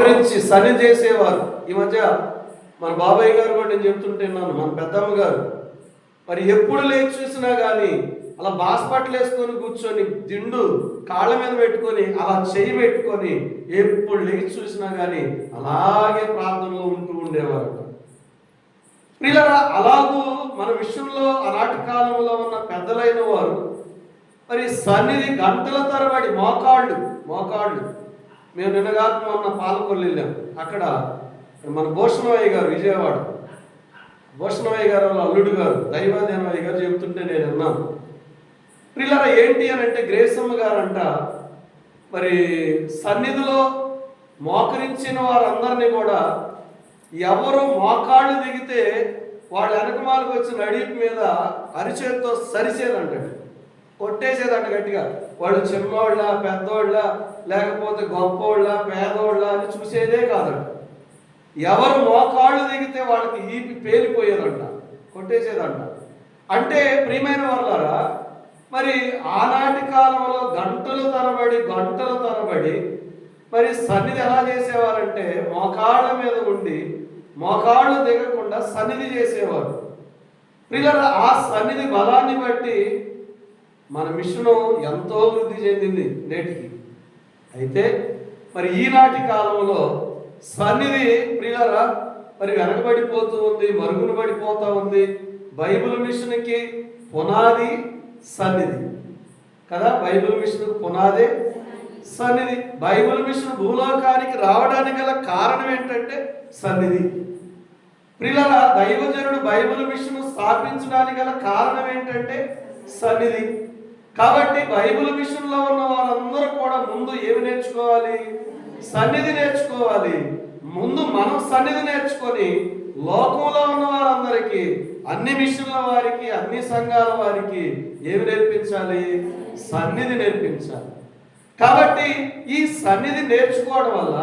గురించి సని చేసేవారు. ఈ మధ్య మన బాబాయ్ గారు కూడా నేను చెప్తుంటున్నాను మన పెద్దమ్మ గారు. మరి ఎప్పుడు లేచి చూసినా కానీ అలా బాస్పట్లు వేసుకొని కూర్చొని దిండు కాళ్ళ మీద పెట్టుకొని అలా చేయి పెట్టుకొని ఎప్పుడు లేచి చూసినా కానీ అలాగే ప్రార్థనలో ఉంటూ ఉండేవారు. ప్రియులరా అలాగూ మన విషయంలో ఆనాటి కాలంలో ఉన్న పెద్దలైన వారు మరి సన్నిధి గంటల తరబడి మోకాళ్ళు మోకాళ్ళు మేము నిన్నగాక మొన్న పాలకొల్లు వెళ్ళాం. అక్కడ మన భూషణమయ్య గారు విజయవాడ. భూషణమయ్య గారు వాళ్ళ అల్లుడు గారు దైవాదేనమయ్య గారు చెబుతుంటే నేను విన్నాను ప్రిల్లర ఏంటి అని అంటే గ్రేసమ్మ గారంట మరి సన్నిధిలో మోకరించిన వారందరినీ కూడా ఎవరు మోకాళ్ళు దిగితే వాళ్ళ వెనకమాలకు వచ్చిన అడిపి మీద అరిచేతితో సరిచేదంటాడు కొట్టేసేదంట గట్టిగా. వాళ్ళు చిన్నోళ్ళ పెద్దోళ్ళ లేకపోతే గొప్పోళ్ళ పేదోళ్ళ అని చూసేదే కాదంట. ఎవరు మోకాళ్ళు దిగితే వాళ్ళకి ఈపి పేలిపోయేదంట కొట్టేసేదంట. అంటే ప్రియమైన వాళ్ళారా మరి ఆనాటి కాలంలో గంటలు తరబడి గంటలు తరబడి మరి సన్నిధి ఎలా చేసేవారంటే మోకాళ్ళ మీద ఉండి మోకాళ్ళు దిగకుండా సన్నిధి చేసేవారు. ప్రియుల ఆ సన్నిధి బలాన్ని బట్టి మన మిషను ఎంతో వృద్ధి చెందింది నేటికి. అయితే మరి ఈనాటి కాలంలో సన్నిధి ప్రియులరా మరి వెనకబడిపోతూ ఉంది మరుగున పడిపోతూ ఉంది. బైబిల్ మిషన్కి పునాది సన్నిధి. కదా బైబిల్ మిషన్ పునాదే సన్నిధి. బైబిల్ మిషన్ భూలోకానికి రావడానికి గల కారణం ఏంటంటే సన్నిధి. ప్రియుల దైవజనుడు బైబిల్ మిషన్ స్థాపించడానికి గల కారణం ఏంటంటే సన్నిధి. కాబట్టి బైబిల్ మిషన్లో ఉన్న వాళ్ళందరూ కూడా ముందు ఏమి నేర్చుకోవాలి? సన్నిధి నేర్చుకోవాలి. ముందు మనం సన్నిధి నేర్చుకొని లోకంలో ఉన్న వారందరికీ అన్ని మిషన్ల వారికి అన్ని సంఘాల వారికి ఏమి నేర్పించాలి? సన్నిధి నేర్పించాలి. కాబట్టి ఈ సన్నిధి నేర్చుకోవడం వల్ల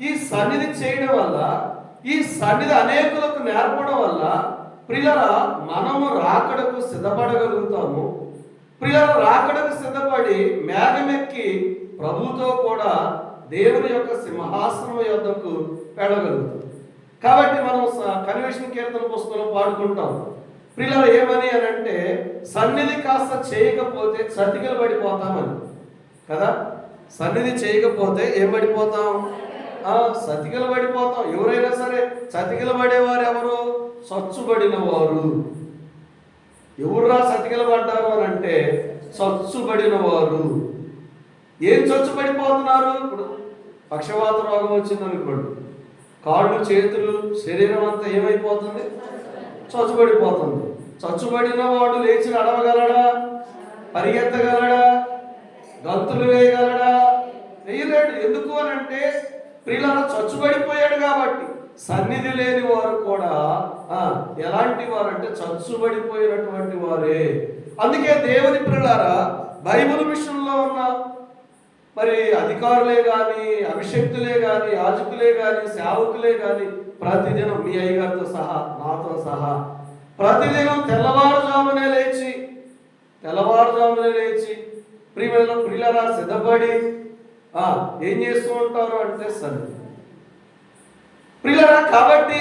ఈ సన్నిధి చేయడం వల్ల ఈ సన్నిధి అనేకులకు నేర్పడం వల్ల ప్రియుల మనము రాకడకు సిద్ధపడగలుగుతాము. ప్రియుల రాకడకు సిద్ధపడి మేఘమెక్కి ప్రభుతో కూడా దేవుని యొక్క సింహాసనం యొద్దకు వెళ్ళగలుగుతాం. కాబట్టి మనం కన్వెన్షన్ కీర్తన పుస్తకం పాడుకుంటాం. పిల్లలు ఏమని అని అంటే సన్నిధి కాస్త చేయకపోతే చతికలు పడిపోతామని. కదా? సన్నిధి చేయకపోతే ఏం పడిపోతాం? సతికలు పడిపోతాం. ఎవరైనా సరే చతికలు పడేవారు ఎవరు స్వచ్ఛబడిన వారు. ఎవర్రా సతికిలబడ్డారు అని అంటే చచ్చుబడిన వారు ఏం చచ్చుబడిపోతున్నారు? ఇప్పుడు పక్షవాత రోగం వచ్చింది అనుకోండి. కాళ్ళు చేతులు శరీరం అంతా ఏమైపోతుంది? చచ్చుబడిపోతుంది. చచ్చుబడిన వాడు లేచి నడవగలడా? పరిగెత్తగలడా? గంతులు వేయగలడా? వేయలేడు. ఎందుకు అని అంటే ప్రియుల చచ్చుబడిపోయాడు కాబట్టి. సన్నిధి లేని వారు కూడా ఎలాంటి వారు అంటే చచ్చుబడిపోయినటువంటి వారే. అందుకే దేవుని పిల్లలారా బైబుల్ విషయంలో ఉన్న మరి అధికారులే కానీ అభిషక్తులే కానీ యాజకులే కానీ సేవకులే కానీ ప్రతిదినం మీ అయ్యగారితో సహా నాతో సహా ప్రతిదినం తెల్లవారుజామునే లేచి తెల్లవారుజామునే లేచి ప్రియమైన ప్రియులరా సిద్ధపడి ఏం చేస్తూ ఉంటారు అంటే సన్నిధి. ప్రియులరా కాబట్టి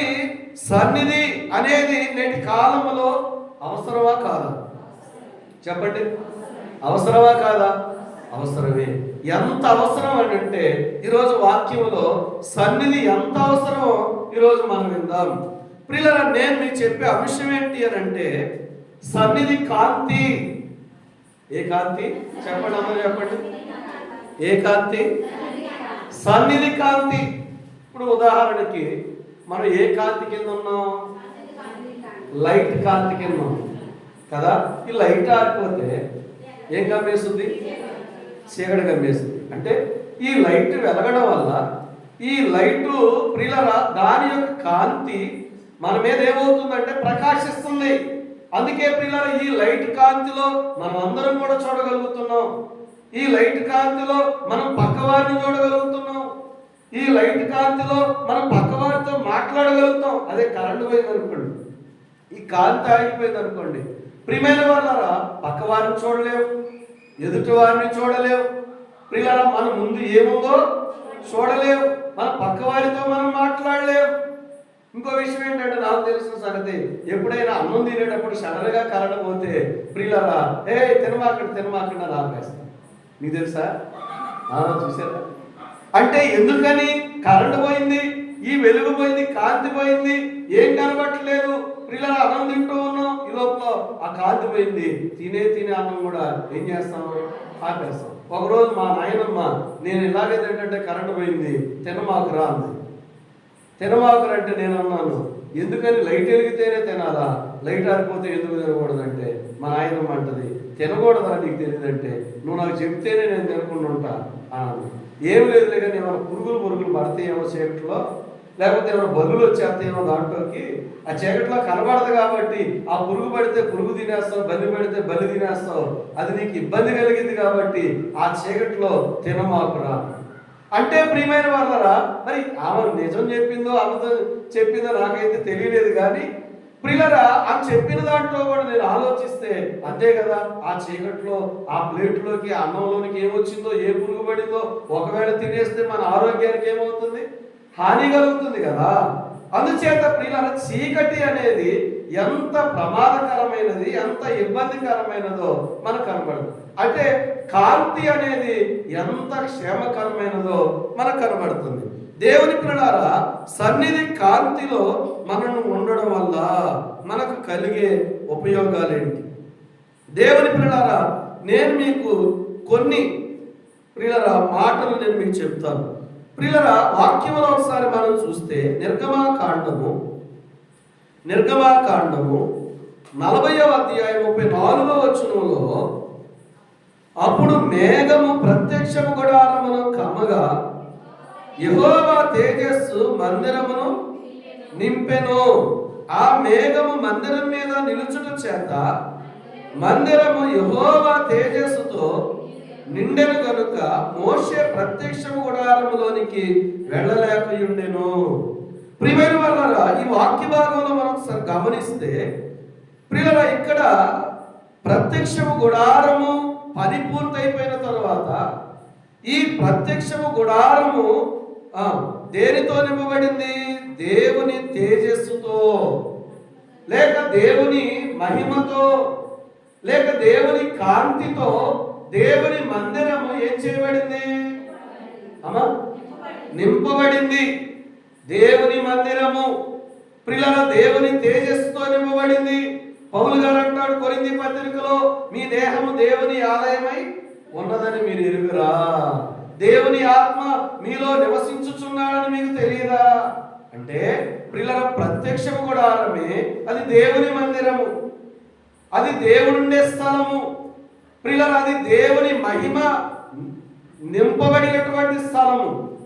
సన్నిధి అనేది నేటి కాలంలో అవసరమా కాదా? చెప్పండి. అవసరమా కాదా? అవసరమే. ఎంత అవసరం అని అంటే ఈరోజు వాక్యంలో సన్నిధి ఎంత అవసరమో ఈరోజు మనం విందాం. ప్రియులరా నేను మీకు చెప్పే అంశం ఏంటి అని అంటే సన్నిధి కాంతి. ఏ కాంతి? చెప్పండి అందరూ చెప్పండి. ఏ కాంతి? సన్నిధి కాంతి. ఇప్పుడు ఉదాహరణకి మనం ఏ కాంతి కింద ఉన్నాం? లైట్ కాంతి కింద ఉన్నాం. కదా? ఈ లైట్ ఆరిపోతే ఏం కమ్మేస్తుంది చీకటి కమ్మేస్తుంది అంటే ఈ లైట్ వెలగడం వల్ల ఈ లైటు ప్రియుల దాని యొక్క కాంతి మన మీద ఏమవుతుందంటే ప్రకాశిస్తుంది. అందుకే ప్రియుల ఈ లైట్ కాంతిలో మనం అందరం కూడా చూడగలుగుతున్నాం. ఈ లైట్ కాంతిలో మనం పక్కవారిని చూడగలుగుతున్నాం. ఈ లైట్ కాంతిలో మనం పక్కవారితో మాట్లాడగలుగుతాం. అదే కరెంటు పోయింది అనుకోండి ఈ కాంతి ఆగిపోయింది అనుకోండి ప్రియమైన పక్క వారిని చూడలేము ఎదుటి వారిని చూడలేము ప్రియులరా మన ముందు ఏముందో చూడలేము మన పక్కవారితో మనం మాట్లాడలేము ఇంకో విషయం ఏంటంటే నాకు తెలిసిన సంగతి ఎప్పుడైనా అన్నం తినేటప్పుడు సడన్గా కరెంట్ పోతే ప్రియులరా ఏ తినమాకండి తినమాకండి అని ఆపేస్తాను మీకు తెలుసా? చూసారా? అంటే ఎందుకని కరెంటు పోయింది ఈ వెలుగు పోయింది కాంతి పోయింది ఏం కనబట్టలేదు. పిల్లలు అన్నం తింటూ ఉన్నాం. ఈ లోపల ఆ కాంతి పోయింది. తినే తినే అన్నం కూడా ఏం చేస్తాం ఆపేస్తాం. ఒకరోజు మా నాయనమ్మ నేను ఇలాగే తింటే కరెంటు పోయింది తినమాకురా అంది తినమాకురా అంటే నేను అన్నాను ఎందుకని లైట్ వెలిగితేనే తినాలా? లైట్ ఆరిపోతే ఎందుకు తినకూడదంటే? మా నాయనమ్మ అంటది తినకూడదా నీకు తెలియదంటే నువ్వు నాకు చెప్తేనే నేను తినకుండా ఉంటా అన్నాను. ఏం లేదు కానీ ఏమైనా పురుగులు పురుగులు పడతాయేమో చీకట్లో లేకపోతే ఏమైనా బల్లులు వచ్చేస్తాయేమో దాంట్లోకి ఆ చీకట్లో కనబడదు కాబట్టి ఆ పురుగు పడితే పురుగు తినేస్తావు బల్లి పడితే బల్లి తినేస్తావు అది నీకు ఇబ్బంది కలిగింది కాబట్టి ఆ చీకట్లో తినమాకురా అంటే ప్రియమైన వాళ్ళరా మరి ఆమె నిజం చెప్పిందో అబద్ధం చెప్పిందో నాకైతే తెలియలేదు కానీ ప్రియులరా ఆ చెప్పిన దాంట్లో కూడా నేను ఆలోచిస్తే అంతే కదా ఆ చీకట్లో ఆ ప్లేట్లోకి ఆ అన్నంలోనికి ఏమొచ్చిందో ఏ పురుగు పడిందో ఒకవేళ తినేస్తే మన ఆరోగ్యానికి ఏమవుతుంది? హాని కలుగుతుంది కదా. అందుచేత ప్రియుల చీకటి అనేది ఎంత ప్రమాదకరమైనది ఎంత ఇబ్బందికరమైనదో మనకు కనబడదు. అంటే కాంతి అనేది ఎంత క్షేమకరమైనదో మనకు కనబడుతుంది. దేవుని పిల్లలారా సన్నిధి కాంతిలో మనను ఉండడం వల్ల మనకు కలిగే ఉపయోగాలేంటి? దేవుని పిల్లలారా నేను మీకు కొన్ని ప్రియులరా మాటలు నేను మీకు చెప్తాను. ప్రియులరా వాక్యంలో ఒకసారి మనం చూస్తే నిర్గమా కాండము నిర్గమా కాండము నలభైవ అధ్యాయం ముప్పై నాలుగో వచనంలో అప్పుడు మేఘము ప్రత్యక్షము గుడారమును కమ్మగా యహోవా తేజస్సు మందిరమును నింపెను. ఆ మేఘము మందిరం మీద నిలుచుట చేత మందిరము యహోవా తేజస్సుతో నిండెను కనుక మోషే ప్రత్యక్ష గుడారములోనికి వెళ్ళలేకయుండెను. ప్రియమైన వాళ్ళరా ఈ వాక్య భాగంలో మనం ఒకసారి గమనిస్తే ప్రియుల ఇక్కడ ప్రత్యక్షము గుడారము పని పూర్తయిపోయిన తర్వాత ఈ ప్రత్యక్షము గుడారము దేనితో నింపబడింది? దేవుని తేజస్సుతో. లేక దేవుని మహిమతో. లేక దేవుని కాంతితో దేవుని మందిరము ఏం చేయబడింది? అమ్మా నింపబడింది. దేవుని మందిరము. ప్రియుల దేవుని తేజస్సుతో నింపబడింది. పౌలు గారు అంటాడు కొరింది పత్రికలో మీ దేహము దేవుని ఆలయమై ఉన్నదని మీరు ఎరుగురా. దేవుని ఆత్మ మీలో నివసించుచున్నాడని మీకు తెలియదా? అంటే ప్రియుల ప్రత్యక్షం గుడారమే అది దేవుని మందిరము. అది దేవుడుండే స్థలము. ప్రియుల అది దేవుని మహిమ నింపబడినటువంటి స్థలము.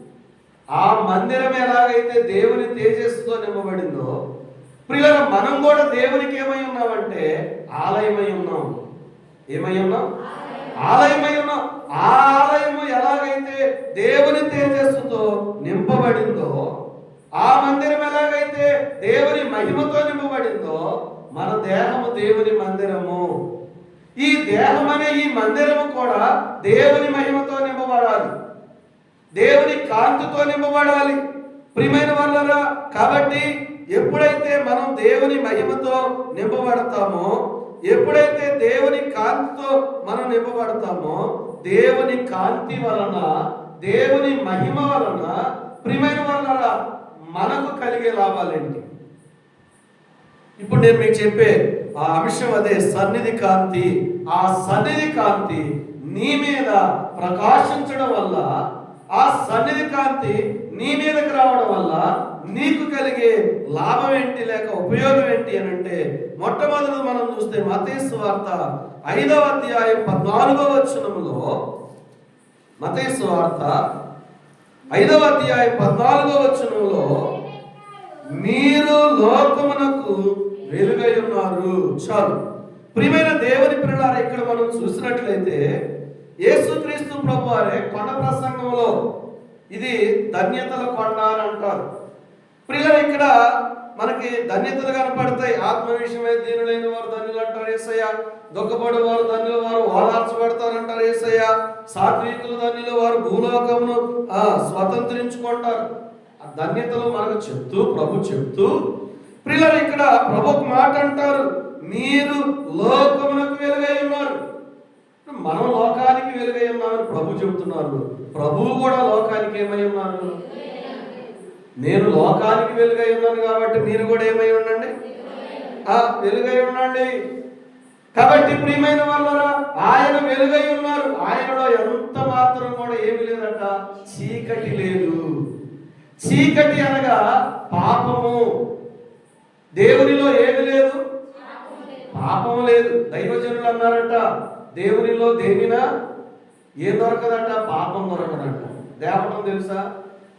ఆ మందిరం ఎలాగైతే దేవుని తేజస్సుతో నింపబడిందో ప్రియుల మనం కూడా దేవునికి ఏమై ఉన్నామంటే ఆలయమై ఉన్నాం. ఏమై ఉన్నాం? ఆలయమై ఉన్నాం ఆ ఆలయము ఎలాగైతే దేవుని తేజస్సుతో నింపబడిందో ఆ మందిరం ఎలాగైతే దేవుని మహిమతో నింపబడిందో మన దేహము దేవుని మందిరము. ఈ దేహం అనే ఈ మందిరము కూడా దేవుని మహిమతో నింపబడాలి. దేవుని కాంతితో నింపబడాలి. ప్రియమైన వాళ్ళరా కాబట్టి ఎప్పుడైతే మనం దేవుని మహిమతో నింపబడతామో ఎప్పుడైతే దేవుని కాంతితో మనం నింపబడతామో దేవుని కాంతి వలన దేవుని మహిమ వలన ప్రియమైన వలన మనకు కలిగే లాభాలేంటి ఇప్పుడు నేను మీకు చెప్పే ఆ అంశం అదే సన్నిధి కాంతి. ఆ సన్నిధి కాంతి నీ మీద ప్రకాశించడం వల్ల ఆ సన్నిధి కాంతి నీ మీదకి రావడం వల్ల నీకు కలిగే లాభం ఏంటి లేక ఉపయోగం ఏంటి అని అంటే మొట్టమొదటి మనం చూస్తే మతేసు వార్త ఐదవ అధ్యాయం పద్నాలుగవ వచనములో మతేసు వార్త ఐదవ అధ్యాయం పద్నాలుగవ వచనంలో మీరు లోకమునకు వెలుగై ఉన్నారు. చాలు. ప్రియమైన దేవుని పిల్లలారా ఇక్కడ మనం చూసినట్లయితే యేసుక్రీస్తు ప్రభు వారే కొండ ప్రసంగంలో ఇది ధన్యతల కొండ అని అంటారు. ప్రియులు ఇక్కడ మనకి ధన్యతలు కనపడతాయి. ఆత్మ విషయమై దీనులైన వారు ధన్యులు అంటారు ఏసయ్య. దుఃఖపడి వారు ధన్యులు వారు ఓదార్చబడతారు అంటారు ఏసయ్య. సాత్వికులు ధన్యులు వారు భూలోకమును స్వతంత్రించుకుంటారు. ఆ ధన్యతలు మనకు చెప్తూ ప్రభు చెప్తూ ప్రియులు ఇక్కడ ప్రభు మాట అంటారు. మీరు లోకమునకు వెలుగై ఉన్నారు. మనం లోకానికి వెలుగై ఉన్నామని ప్రభు చెబుతున్నారు. ప్రభువు కూడా లోకానికి ఏమై ఉన్నారు నేను లోకానికి వెలుగై ఉన్నాను కాబట్టి మీరు కూడా ఏమై ఉండండి? ఆ వెలుగై ఉండండి. కాబట్టి ప్రియమైన వాళ్ళరా ఆయన వెలుగై ఉన్నారు. ఆయనలో ఎంత మాత్రం కూడా ఏమి లేదట. చీకటి లేదు. చీకటి అనగా పాపము. దేవునిలో ఏమి లేదు? పాపం లేదు. దైవజనులు అన్నారట. దేవునిలో దేనినా ఏం దొరకదంట? పాపం దొరకదంట. దేవటం తెలుసా?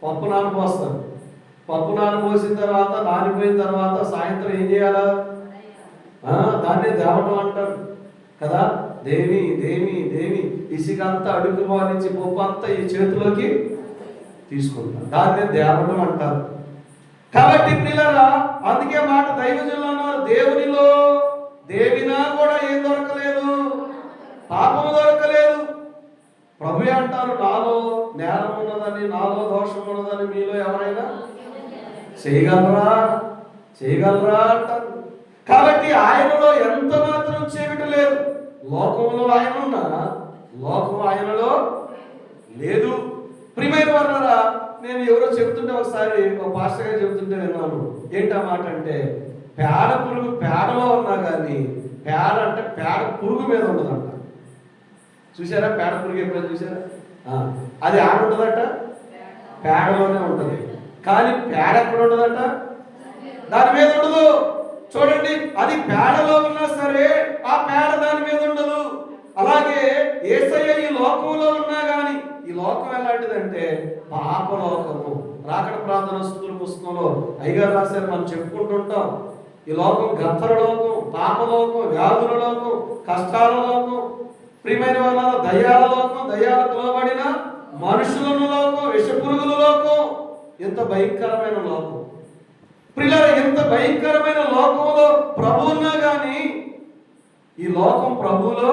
పప్పు నానపోస్తారు పప్పు నానపోసిన తర్వాత నానిపోయిన తర్వాత సాయంత్రం ఏం చేయాలా? దాన్ని దేవటం అంటారు. కదా? దేవి దేవి దేవి ఇసుక అంతా అడుగు బానించి పప్పు అంతా ఈ చేతిలోకి తీసుకుంటారు. దాన్ని దేవటం అంటారు. కాబట్టి పిల్లరా అందుకే మాట దైవజనులు అన్నారు దేవునిలో దేవినా కూడా ఏం దొరకలేదు పాపము దొరకలేదు నువ్వే అంటారు నాలో నేరం ఉన్నదని నాలో దోషం ఉన్నదని మీలో ఎవరైనా? చేయగలరా? చేయగలరా అంటారు. కాబట్టి ఆయనలో ఎంత మాత్రం చీకటి లేదు. లోకంలో ఆయన ఉన్నా లోకం ఆయనలో లేదు. ప్రియమైన వాళ్ళరా నేను ఎవరో చెప్తుంటే ఒకసారి ఒక పాస్టర్ గారు చెప్తుంటే విన్నాను. ఏంటా మాట అంటే పేడ పురుగు పేడలో ఉన్నా కానీ పేడ అంటే పేడ పురుగు మీద ఉండదంట. చూసారా? పేడ పురుగు ఎప్పుడైనా చూసారా? అది ఆడ ఉంటుందట? పేడలోనే ఉంటుంది. కానీ పేడ ఎక్కడ ఉండదట దాని మీద ఉండదు. చూడండి అది పేడలో ఉన్నా సరే ఆ పేడ దాని మీద ఉండదు. అలాగే ఏసయ్య ఈ లోకంలో ఉన్నా గాని ఈ లోకం ఎలాంటిదంటే పాపలోకము రాకడ ప్రార్థన స్థుతుల పుస్తకంలో అయ్యగారు రాశారు మనం చెప్పుకుంటుంటాం. ఈ లోకం గత్తర లోకం పాపలోకం వ్యాధుల లోకం కష్టాల లోకం ప్రియమైన వాళ్ళ దయ్యాల లోకం దయ్యాలకు లోబడిన మనుషులను లోకం విషపురుగుల లోకం ఎంత భయంకరమైన లోకం. ప్రియుల ఎంత భయంకరమైన లోకంలో ప్రభు ఉన్నా కానీ ఈ లోకం ప్రభువులో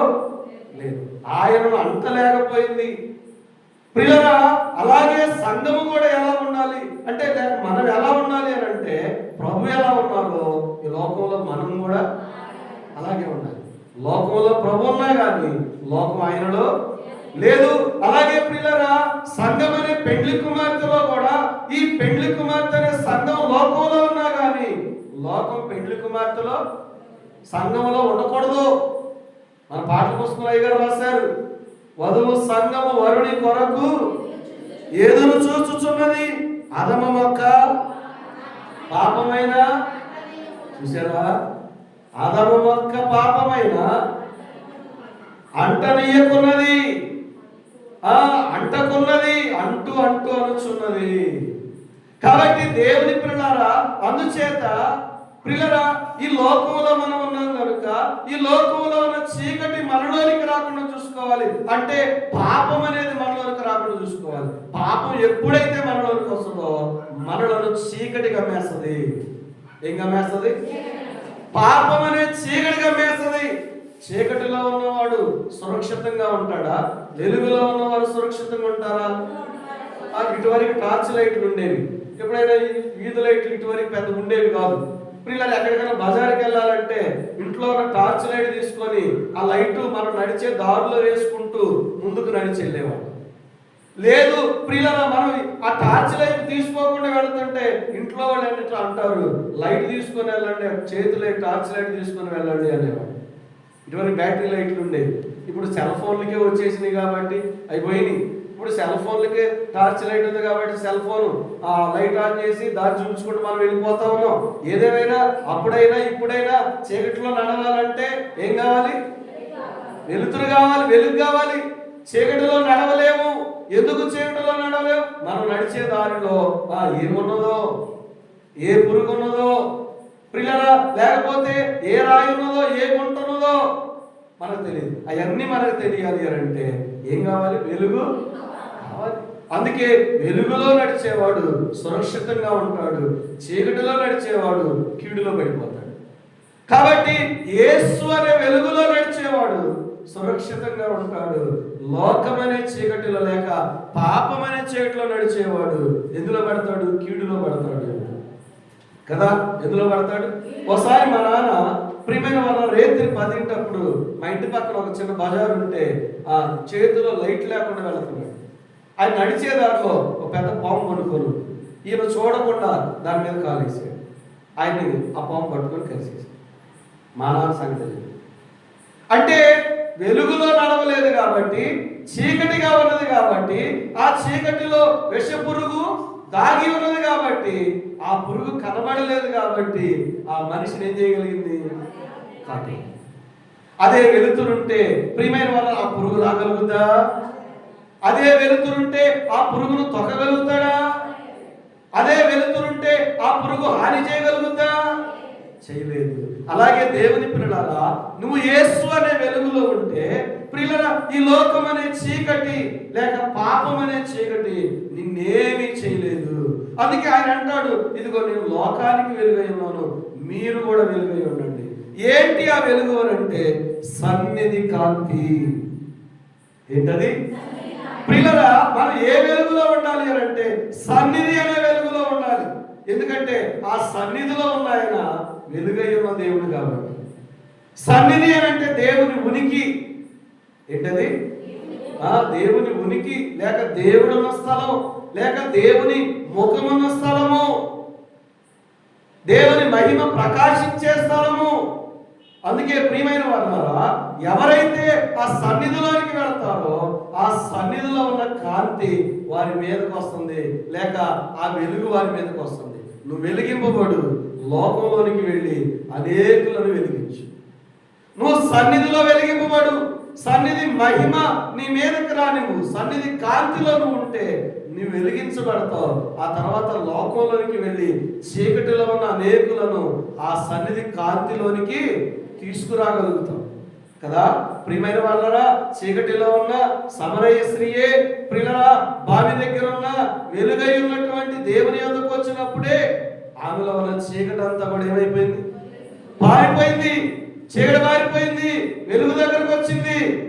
లేదు. ఆయనను అంటలేకపోయింది. ప్రియులరా అలాగే సంఘము కూడా ఎలా ఉండాలి? అంటే మనం ఎలా ఉండాలి అని అంటే ప్రభు ఎలా ఉన్నారో ఈ లోకంలో మనం కూడా అలాగే ఉండాలి. లోకంలో ప్రభు ఉన్నా కానీ లోకం ఆయనలో లేదు. అలాగే పిల్లరా సంఘం అనే పెండ్లి కుమార్తెలో కూడా ఈ పెండ్లి కుమార్తె అనే సంఘం లోకంలో ఉన్నా కానీ లోకం పెండ్లి కుమార్తెలో సంఘంలో ఉండకూడదు. మన పాఠ పుస్తకంలో అయ్యగారు రాశారు. వధువు సంఘము వరుని కొరకు ఎదురు చూచుచున్నది అదమ మొక్క పాపమైన చూసారా అదమ మొక్క పాపమైన అంటనీయకున్నది. ఆ అంటకున్నది అంటూ అంటూ అనుచున్నది. కాబట్టి దేవుని పిల్లరా అందుచేత పిల్లరా ఈ లోకంలో మనం ఉన్నాం కనుక ఈ లోకంలో ఉన్న చీకటి మనలోనికి రాకుండా చూసుకోవాలి. అంటే పాపం అనేది మనలోనికి రాకుండా చూసుకోవాలి. పాపం ఎప్పుడైతే మనలోనికి వస్తుందో మనలను చీకటి గమ్మేస్తుంది ఏం గమ్మేస్తుంది పాపం అనే చీకటిగా మేస్తుంది చీకటిలో ఉన్నవాడు సురక్షితంగా ఉంటాడా? వెలుగులో ఉన్నవాడు సురక్షితంగా ఉంటారా? ఆ ఇటువరకు టార్చ్ లైట్లు ఉండేవి. ఎప్పుడైనా వీధి లైట్లు ఇటువరకు పెద్ద ఉండేవి కాదు. పిల్లలు ఎక్కడికైనా బజార్కి వెళ్ళాలంటే ఇంట్లో ఉన్న టార్చ్ లైట్ తీసుకొని ఆ లైట్ మనం నడిచే దారిలో వేసుకుంటూ ముందుకు నడిచి వెళ్ళేవాడు లేదు ప్రియులరా మనం ఆ టార్చ్ లైట్ తీసుకోకుండా వెళ్తుంటే ఇంట్లో వాళ్ళు ఏంటంటే అంటారు లైట్ తీసుకొని వెళ్ళండి చేతిలో టార్చ్ లైట్ తీసుకొని వెళ్ళండి అనేవాడు ఇటువంటి బ్యాటరీ లైట్లు ఉండేవి. ఇప్పుడు సెల్ ఫోన్లకే వచ్చేసినాయి కాబట్టి అయిపోయినాయి. ఇప్పుడు సెల్ ఫోన్లకే టార్చ్ లైట్ ఉంది కాబట్టి సెల్ ఫోన్ ఆ లైట్ ఆన్ చేసి దారి చూపించుకుంటూ మనం వెళ్ళిపోతా ఉన్నాం. ఏదేమైనా అప్పుడైనా ఇప్పుడైనా చీకట్లో నడవాలంటే ఏం కావాలి? వెలుతురు కావాలి వెలుగు కావాలి. చీకటిలో నడవలేము. ఎందుకు చీకటిలో నడవలేవు? మనం నడిచే దారిలో ఆ ఏమున్నదో? ఏ పురుగు ఉన్నదో పిల్లరా లేకపోతే ఏ రాయి ఉన్నదో ఏ గుంట ఉన్నదో మనకు తెలియదు. అవన్నీ మనకు తెలియాలి అని అంటే ఏం కావాలి? వెలుగు? కావాలి. అందుకే వెలుగులో నడిచేవాడు సురక్షితంగా ఉంటాడు. చీకటిలో నడిచేవాడు కీడులో పడిపోతాడు. కాబట్టి యేసు అనే వెలుగులో నడిచేవాడు సురక్షితంగా ఉంటాడు. లోకమనే చీకటిలో లేక పాపమనే చీకటిలో నడిచేవాడు. ఎందులో పడతాడు? కీడులో పడతాడు. కదా? ఎందులో పడతాడు? ఒకసారి మా నాన్న ప్రియమైన వాళ్ళ రేత్రి పదింటప్పుడు మా ఇంటి పక్కన ఒక చిన్న బజార్ ఉంటే ఆ చేతిలో లైట్ లేకుండా వెళుతున్నాడు. ఆయన నడిచే దాంట్లో ఒక పెద్ద పాము పడుకోను ఈయన చూడకుండా దాని మీద కాలేసాడు ఆయన్ని ఆ పాము పట్టుకొని కలిసేసాడు మా నాన్న సంగతి అంటే వెలుగులో నడవలేదు కాబట్టి చీకటిగా ఉన్నది కాబట్టి ఆ చీకటిలో విష పురుగు దాగి ఉన్నది కాబట్టి ఆ పురుగు కనబడలేదు కాబట్టి ఆ మనిషిని ఏం చేయగలిగింది? కాటి అదే వెలుతురుంటే ప్రియమైన వల్ల ఆ పురుగు రాగలుగుతా అదే వెలుతురుంటే ఆ పురుగును తొక్కగలుగుతాడా? అదే వెలుతురుంటే ఆ పురుగు హాని చేయగలుగుతా చేయలేదు. అలాగే దేవుని పిల్లలారా నువ్వు యేసు అనే వెలుగులో ఉంటే ప్రియులరా ఈ లోకం అనే చీకటి లేక పాపం అనే చీకటి నిన్నేమీ చేయలేదు. అందుకే ఆయన అంటాడు ఇదిగో నేను లోకానికి వెలుగై ఉన్నాను మీరు కూడా వెలుగై ఉండండి. ఏంటి ఆ వెలుగు అని అంటే సన్నిధి కాంతి. ఏంటది? ప్రియులరా మనం ఏ వెలుగులో ఉండాలి అని అంటే సన్నిధి అనే వెలుగులో ఉండాలి. ఎందుకంటే ఆ సన్నిధిలో ఉన్న ఆయన వెలుగై ఉన్న దేవుడు కాబట్టి. సన్నిధి అని అంటే దేవుని ఉనికి. ఏంటది? ఆ దేవుని ఉనికి లేక దేవుడు ఉన్న స్థలం లేక దేవుని ముఖమున్న స్థలము. దేవుని మహిమ ప్రకాశించే స్థలము. అందుకే ప్రియమైన వారులారా ఎవరైతే ఆ సన్నిధిలోనికి వెళ్తారో ఆ సన్నిధిలో ఉన్న కాంతి వారి మీదకి వస్తుంది లేక ఆ వెలుగు వారి మీదకి వస్తుంది. నువ్వు వెలిగింపబడు. లోకంలోనికి వెళ్ళి అనేకులను వెలిగించు. నువ్వు సన్నిధిలో వెలిగింపబడు. సన్నిధి మహిమ నీ మీదకి రా నువ్వు. సన్నిధి కాంతిలో నువ్వు ఉంటే నువ్వు వెలిగించబడతావు. ఆ తర్వాత లోకంలోనికి వెళ్ళి చీకటిలో ఉన్న అనేకులను ఆ సన్నిధి కాంతిలోనికి తీసుకురాగలుగుతాం కదా? ప్రియమైన వాళ్ళరా చీకటిలో ఉన్న సమరయ్య స్త్రీయే ప్రియులరా బావి దగ్గర ఉన్న వెలుగై ఉన్నటువంటి దేవుని యొద్దకు వచ్చినప్పుడే ఆమెలో ఉన్న చీకటి అంతా కూడా ఏమైపోయింది? పారిపోయింది. చీకటి పారిపోయింది. వెలుగు దగ్గరకు వచ్చింది.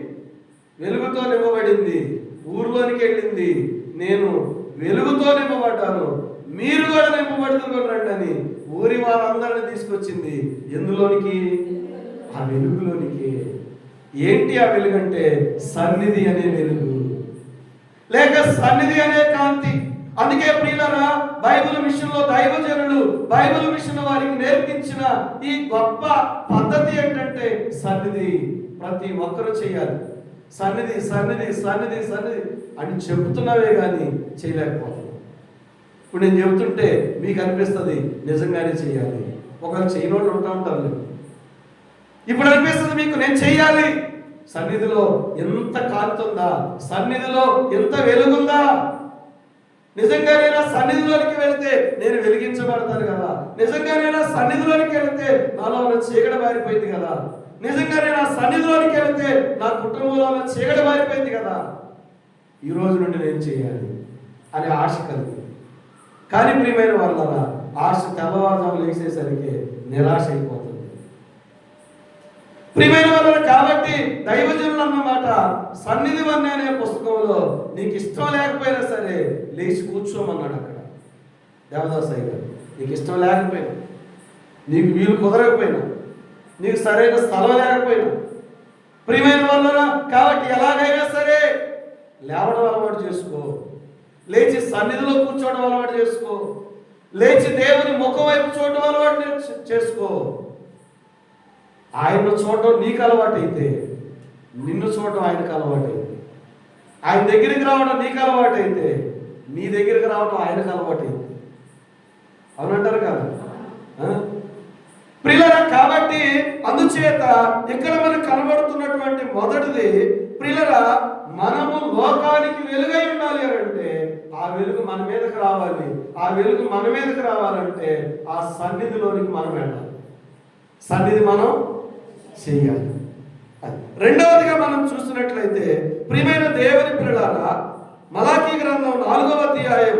వెలుగుతో నింపబడింది. ఊర్లోనికి వెళ్ళింది. నేను వెలుగుతో నింపబడ్డాను. మీరు కూడా నింపబడుతున్నారు అని ఊరి వారందరిని తీసుకొచ్చింది. ఎందులోనికి? ఆ వెలుగులోనికి. ఏంటి ఆ వెలుగంటే సన్నిధి అనే వెలుగు. లేక సన్నిధి అనే కాంతి. అందుకే ప్రియులరా బైబిల్ మిషన్లో దైవజనులు బైబిల్ మిషన్ వారికి నేర్పించిన ఈ గొప్ప పద్ధతి ఏంటంటే సన్నిధి. ప్రతి ఒక్కరూ చేయాలి. సన్నిధి సన్నిధి సన్నిధి సన్నిధి అని చెబుతున్నవే కానీ చేయలేకపోతుంది ఇప్పుడు నేను చెబుతుంటే మీకు అనిపిస్తుంది నిజంగానే చేయాలి. ఒకవేళ చేయనోళ్ళు ఉంటా ఉంటారు ఇప్పుడు అనిపిస్తుంది మీకు నేను చేయాలి. సన్నిధిలో ఎంత కాంతి సన్నిధిలో ఎంత వెలుగుందా? నిజంగా నేను ఆ సన్నిధిలోనికి వెళితే నేను వెలిగించబడతాను కదా. నిజంగా నేను ఆ సన్నిధిలోనికి వెళితే నాలో ఉన్న చీకటి మారిపోయింది కదా. నిజంగా నేను ఆ సన్నిధిలోనికి వెళితే నా కుటుంబంలో ఉన్న చీకటి మారిపోయింది కదా. ఈ రోజు నుండి నేను చేయాలి అనే ఆశ కలిగింది. కానీ ప్రియమైన వాళ్ళ ఆశ తెల్లవారుజాము లేచేసరికి నిరాశ అయిపోతుంది. ప్రియమైన దైవజనులు అన్నమాట సన్నిధి వన్య అనే పుస్తకంలో నీకు ఇష్టం లేకపోయినా సరే లేచి కూర్చోమన్నాడు అక్కడ. దేవదాసయ్య గారు నీకు ఇష్టం లేకపోయినా నీకు వీలు కుదరకపోయినా నీకు సరైన స్థలం లేకపోయినా ప్రియమైన వల్ల కాబట్టి ఎలాగైనా సరే లేవడం అలవాటు చేసుకో. లేచి సన్నిధిలో కూర్చోవడం అలవాటు చేసుకో. లేచి దేవుని ముఖం వైపు చూడడం అలవాటు చేసుకో. ఆయన్ను చూడటం నీకు అలవాటైతే నిన్ను చూడటం ఆయనకు అలవాటైంది. ఆయన దగ్గరికి రావడం నీకు అలవాటైతే నీ దగ్గరికి రావడం ఆయనకు అలవాటైంది. అవునంటారు కదా? ఆ? ప్రియులరా కాబట్టి అందుచేత ఇక్కడ మనకు కనబడుతున్నటువంటి మొదటిది ప్రియులరా మనము లోకానికి వెలుగై ఉండాలి అని అంటే ఆ వెలుగు మన మీదకి రావాలి. ఆ వెలుగు మన మీదకి రావాలంటే ఆ సన్నిధిలోనికి మనం వెళ్ళాలి. సన్నిధి మనం చేయాలి. రెండవదిగా మనం చూసినట్లయితే ప్రియమైన దేవుని పిల్లలారా మలాఖీ గ్రంథం నాలుగవ అధ్యాయం